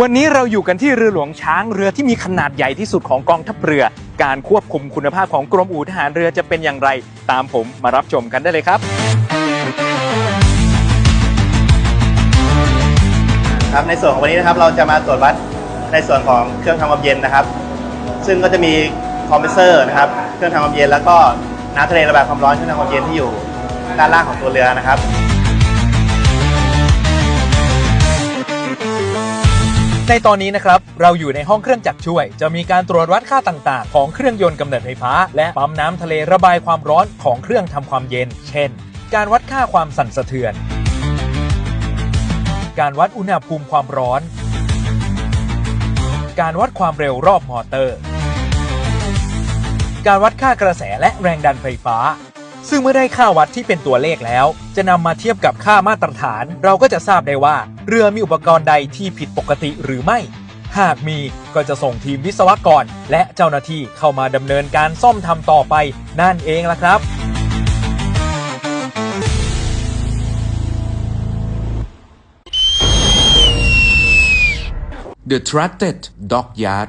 วันนี้เราอยู่กันที่เรือหลวงช้างเรือที่มีขนาดใหญ่ที่สุดของกองทัพเรือ การควบคุมคุณภาพของกรมอู่ทหารเรือจะเป็นอย่างไร ตามผมมารับชมกันได้เลยครับ ครับในส่วนของวันนี้นะครับเราจะมาตรวจวัดในส่วนของเครื่องทำความเย็นนะครับ ซึ่งก็จะมีคอมเพรสเซอร์นะครับเครื่องทำความเย็นแล้วก็น้ำทะเลระบายความร้อนเครื่องทำความเย็นที่อยู่ด้านล่างของตัวเรือนะครับ ในตอนนี้นะครับ เราอยู่ในห้องเครื่องจักรช่วย จะมีการตรวจวัดค่าต่างๆ ของเครื่องยนต์กำเนิดไฟฟ้า และปั๊มน้ำทะเลระบายความร้อนของเครื่องทำความเย็น เช่น การวัดค่าความสั่นสะเทือน การวัดอุณหภูมิความร้อน การวัดความเร็วรอบมอเตอร์ การวัดค่ากระแสและแรงดันไฟฟ้า ซึ่งเมื่อได้ค่าวัดที่เป็นตัวเลขแล้ว จะนำมาเทียบกับค่ามาตรฐาน เราก็จะทราบได้ว่า เรือมีอุปกรณ์ใดที่ผิดปกติหรือไม่ หากมีก็จะส่งทีมวิศวกร และเจ้าหน้าที่เข้ามาดำเนินการซ่อมทำต่อไปนั่นเองล่ะครับ The Trusted Dockyard